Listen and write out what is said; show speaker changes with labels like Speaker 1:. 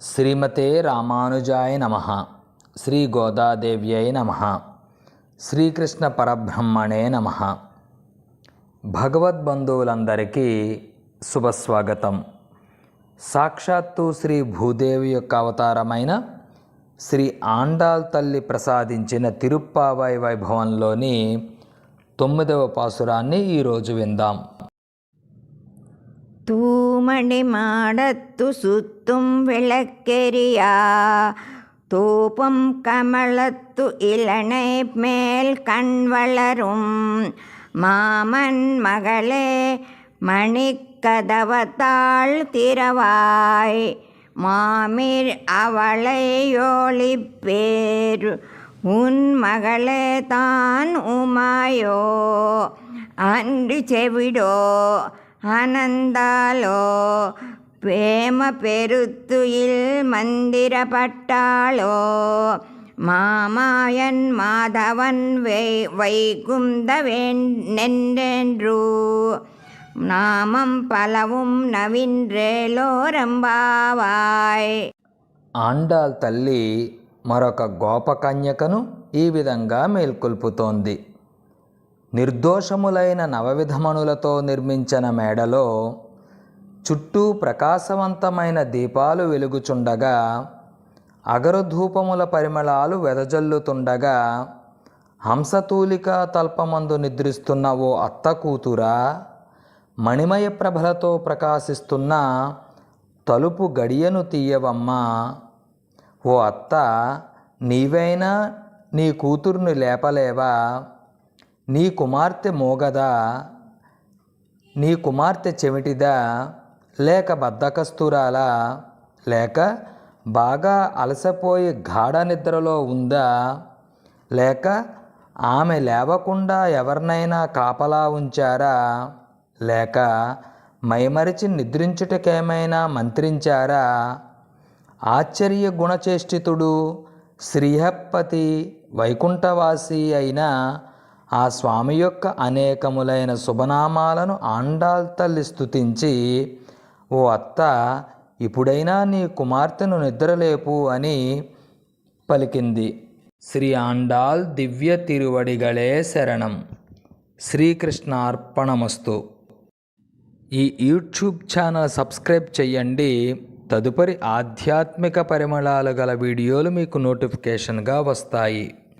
Speaker 1: శ్రీమతే రామానుజాయ నమ. శ్రీ గోదాదేవ్యై నమ. శ్రీకృష్ణ పరబ్రహ్మణే నమ. భగవద్బంధువులందరికీ శుభస్వాగతం. సాక్షాత్తు శ్రీ భూదేవి యొక్క అవతారమైన శ్రీ ఆండాల్ తల్లి ప్రసాదించిన తిరుప్పావై వైభవంలోని తొమ్మిదవ పాసురాన్ని ఈరోజు విందాం.
Speaker 2: തൂമണി മാടത്തു സുത്തും വിളക്കരിയ തൂപ്പും കമളത്തു ഇളണൈ മേൽ കൺവളരും മാമൻ മകളെ മണിക്കതവത്താൾ തിരവായ് மாமிர் அவளையோளிப்பேர் உன் மகளே தான் உமாயோ அன்று செவிடோ ఆనందాలో ప్రేమ పెరుతుయిల్ మందిర పట్టాలో మామాయన్ మాధవన్ వై వైకుంద నెండ్రు నామం పలவும் నవిన్రేలో రంబావాయ్
Speaker 1: ఆండాల్ తల్లి మరొక గోపకన్యకను ఈ విధంగా మేల్కొల్పుతోంది. నిర్దోషములైన నవవిధమణులతో నిర్మించిన మేడలో చుట్టూ ప్రకాశవంతమైన దీపాలు వెలుగుచుండగా అగరుధూపముల పరిమళాలు వెదజల్లుతుండగా హంసతూలిక తల్పమందు నిద్రిస్తున్న ఓ అత్త కూతురా మణిమయ ప్రభలతో ప్రకాశిస్తున్న తలుపు గడియను తీయవమ్మా. ఓ అత్త నీవైనా నీ కూతుర్ని లేపలేవా? నీ కుమార్తె మోగదా నీ కుమార్తె చెమిటిదా లేక బద్ధకస్తురాలా లేక బాగా అలసపోయి గాఢ నిద్రలో ఉందా లేక ఆమె లేవకుండా ఎవరినైనా కాపలా ఉంచారా లేక మైమరిచి నిద్రించుటకేమైనా మంత్రించారా? ఆశ్చర్య గుణచేష్టితుడు శ్రీహప్పతి వైకుంఠవాసి అయిన ఆ స్వామి యొక్క అనేకములైన శుభనామాలను ఆండాల్ తల్లి స్థుతించి ఓ అత్త ఇప్పుడైనా నీ కుమార్తెను నిద్రలేపు అని పలికింది. శ్రీ ఆండాల్ దివ్య తిరువడిగళే శరణం. శ్రీకృష్ణార్పణమస్తు. ఈ యూట్యూబ్ ఛానల్ సబ్స్క్రైబ్ చేయండి తదుపరి ఆధ్యాత్మిక పరిమళాలు గల వీడియోలు మీకు నోటిఫికేషన్గా వస్తాయి.